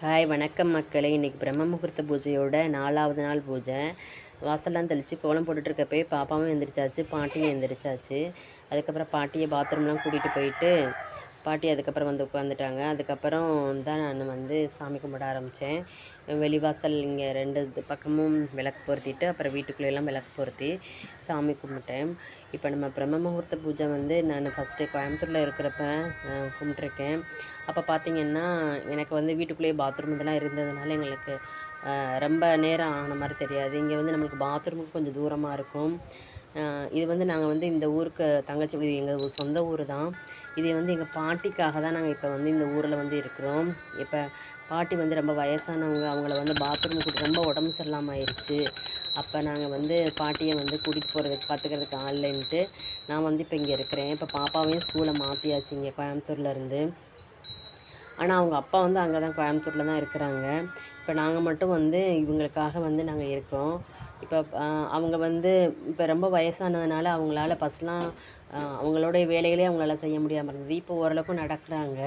Hi வணக்கம் மக்களே. இன்றைக்கி பிரம்ம முகூர்த்த பூஜையோட நாலாவது நாள் பூஜை. வாசல்லாம் தெளித்து கோலம் போட்டுட்ருக்கப்பே பாப்பாவும் எழுந்திரிச்சாச்சு பாட்டியும் எழுந்திரிச்சாச்சு அதுக்கப்புறம் பாட்டியை பாத்ரூம்லாம் கூட்டிகிட்டு போயிட்டு பாட்டி அதுக்கப்புறம் வந்து உட்காந்துட்டாங்க அதுக்கப்புறம் தான் நான் வந்து சாமி கும்பிட ஆரம்பித்தேன் வெளிவாசல் இங்கே ரெண்டு இது பக்கமும் விளக்கு பொருத்திட்டு அப்புறம் வீட்டுக்குள்ளேயெல்லாம் விளக்கு பொருத்தி சாமி கும்பிட்டேன். இப்போ நம்ம பிரம்ம முகூர்த்த பூஜை வந்து நான் ஃபஸ்ட்டு கோயம்புத்தூரில் இருக்கிறப்ப கும்பிட்ருக்கேன் அப்போ பார்த்தீங்கன்னா எனக்கு வந்து வீட்டுக்குள்ளேயே பாத்ரூம் இதெல்லாம் இருந்ததுனால எங்களுக்கு ரொம்ப நேரம் ஆன மாதிரி தெரியாது. இங்கே வந்து நம்மளுக்கு பாத்ரூமுக்கு கொஞ்சம் தூரமாக இருக்கும். இது வந்து நாங்கள் வந்து இந்த ஊருக்கு தங்கச்சி இது எங்கள் சொந்த ஊர் தான். இது வந்து எங்கள் பாட்டிக்காக தான் நாங்கள் இப்போ வந்து இந்த ஊரில் வந்து இருக்கிறோம். இப்போ பாட்டி வந்து ரொம்ப வயசானவங்க அவங்கள வந்து பாத்ரூம் ரொம்ப உடம்பு சரியில்லாமல் ஆயிடுச்சு அப்போ நாங்கள் வந்து பாட்டியை வந்து கூட்டிகிட்டு போகிறதுக்கு பார்த்துக்கிறதுக்கு ஆள் நான் வந்து இப்போ இங்கே இருக்கிறேன். இப்போ பாப்பாவையும் ஸ்கூலை மாற்றியாச்சு இங்கே கோயம்புத்தூர்லேருந்து ஆனால் அவங்க அப்பா வந்து அங்கே தான் கோயம்புத்தூரில் தான் இருக்கிறாங்க. இப்போ நாங்கள் மட்டும் வந்து இவங்களுக்காக வந்து நாங்கள் இருக்கோம். இப்போ அவங்க வந்து இப்போ ரொம்ப வயசானதுனால அவங்களால ஃபஸ்ட்லாம் அவங்களுடைய வேலைகளே அவங்களால செய்ய முடியாமல் இருந்தது. இப்போ ஓரளவுக்கு நடக்கிறாங்க.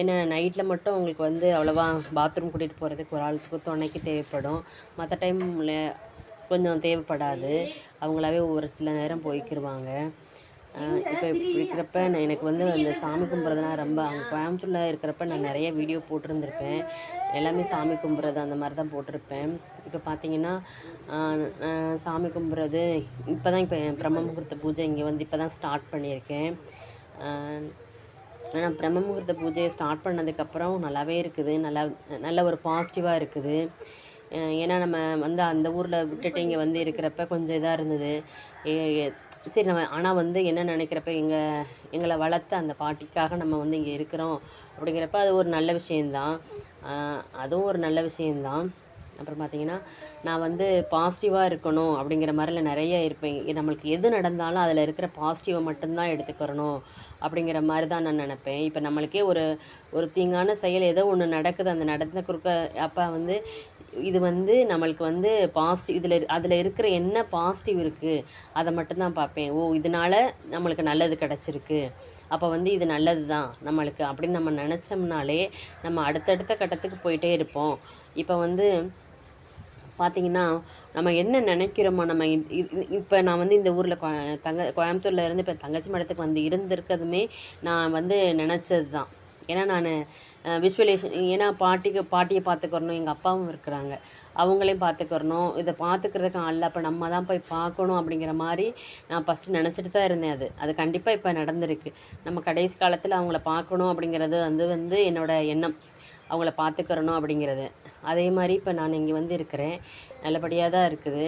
ஏன்னா நைட்டில் மட்டும் அவங்களுக்கு வந்து அவ்வளோவா பாத்ரூம் கூட்டிகிட்டு போகிறதுக்கு ஒரு ஆளுக்கு துணைக்கு தேவைப்படும். மற்ற டைமில் கொஞ்சம் தேவைப்படாது. அவங்களாவே ஒரு சில நேரம் போய்க்கிருவாங்க. இப்போ இருக்கிறப்ப நான் எனக்கு வந்து அந்த சாமி கும்பிட்றதுனா ரொம்ப அங்கே கோயம்புத்தூரில் இருக்கிறப்ப நான் நிறைய வீடியோ போட்டிருந்துருப்பேன். எல்லாமே சாமி கும்பிட்றது அந்த மாதிரி தான் போட்டிருப்பேன். இப்போ பார்த்தீங்கன்னா சாமி கும்பிட்றது இப்போ தான் இப்போ பிரம்ம முகூர்த்த பூஜை இங்கே வந்து இப்போ தான் ஸ்டார்ட் பண்ணியிருக்கேன் ஆனால் பிரம்ம முகூர்த்த பூஜையை ஸ்டார்ட் பண்ணதுக்கப்புறம் நல்லாவே இருக்குது. நல்லா நல்ல ஒரு பாசிட்டிவாக இருக்குது. ஏன்னா நம்ம வந்து அந்த ஊரில் விட்டுட்டு இங்கே வந்து இருக்கிறப்ப கொஞ்சம் இதாக இருந்தது. சரி நம்ம ஆனால் வந்து என்ன நினைக்கிறப்ப எங்கள் எங்களை வளர்த்த அந்த பாட்டிக்காக நம்ம வந்து இங்கே இருக்கிறோம் அப்படிங்கிறப்ப அது ஒரு நல்ல விஷயந்தான் அதுவும் ஒரு நல்ல விஷயந்தான் அப்புறம் பார்த்தீங்கன்னா நான் வந்து பாசிட்டிவாக இருக்கணும் அப்படிங்கிற மாதிரில நிறைய இருப்பேன். நம்மளுக்கு எது நடந்தாலும் அதில் இருக்கிற பாசிட்டிவை மட்டும்தான் எடுத்துக்கிறணும் அப்படிங்கிற மாதிரி தான் நான் நினப்பேன். இப்போ நம்மளுக்கே ஒரு ஒரு தீங்கான செயல் ஏதோ ஒன்று நடக்குது. அந்த நடந்த குறுக்க அப்போ வந்து இது வந்து நம்மளுக்கு வந்து பாசிட்டிவ் இதில் அதில் இருக்கிற என்ன பாசிட்டிவ் இருக்குது அதை மட்டும்தான் பார்ப்பேன். ஓ இதனால நம்மளுக்கு நல்லது கிடச்சிருக்கு. அப்போ வந்து இது நல்லது தான் நம்மளுக்கு. அப்படின்னு நம்ம நினச்சோம்னாலே நம்ம அடுத்தடுத்த கட்டத்துக்கு போயிட்டே இருப்போம். இப்போ வந்து பார்த்தீங்கன்னா நம்ம என்ன நினைக்கிறோமோ நம்ம இப்போ நான் வந்து இந்த ஊரில் தங்க கோயம்புத்தூரில் இருந்து இப்போ தங்கச்சி மடத்துக்கு வந்து இருந்திருக்கிறதுமே நான் வந்து நினச்சது தான் ஏன்னா நான் விஸ்வலேஷன் ஏன்னா பாட்டிக்கு பாட்டியை பார்த்துக்கிறணும் எங்கள் அப்பாவும் இருக்கிறாங்க. அவங்களையும் பார்த்துக்கிறணும். இதை பார்த்துக்கிறதுக்கு ஆள் இல்லை. அப்போ நம்ம தான் போய் பார்க்கணும் அப்படிங்கிற மாதிரி நான் ஃபஸ்ட்டு நினச்சிட்டு தான் இருந்தேன் அது. அது கண்டிப்பாக இப்போ நடந்திருக்கு. நம்ம கடைசி காலத்தில் அவங்கள பார்க்கணும் அப்படிங்கிறது வந்து வந்து என்னோடய எண்ணம். அவங்கள பார்த்துக்கிறணும் அப்படிங்கிறது. அதே மாதிரி இப்போ நான் இங்கே வந்து இருக்கிறேன். நல்லபடியாக தான் இருக்குது.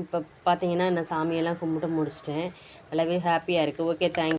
இப்போ பார்த்தீங்கன்னா நான் சாமியெல்லாம் கும்பிட்டு முடிச்சிட்டேன். நல்லாவே ஹாப்பியாக இருக்குது ஓகே தேங்க்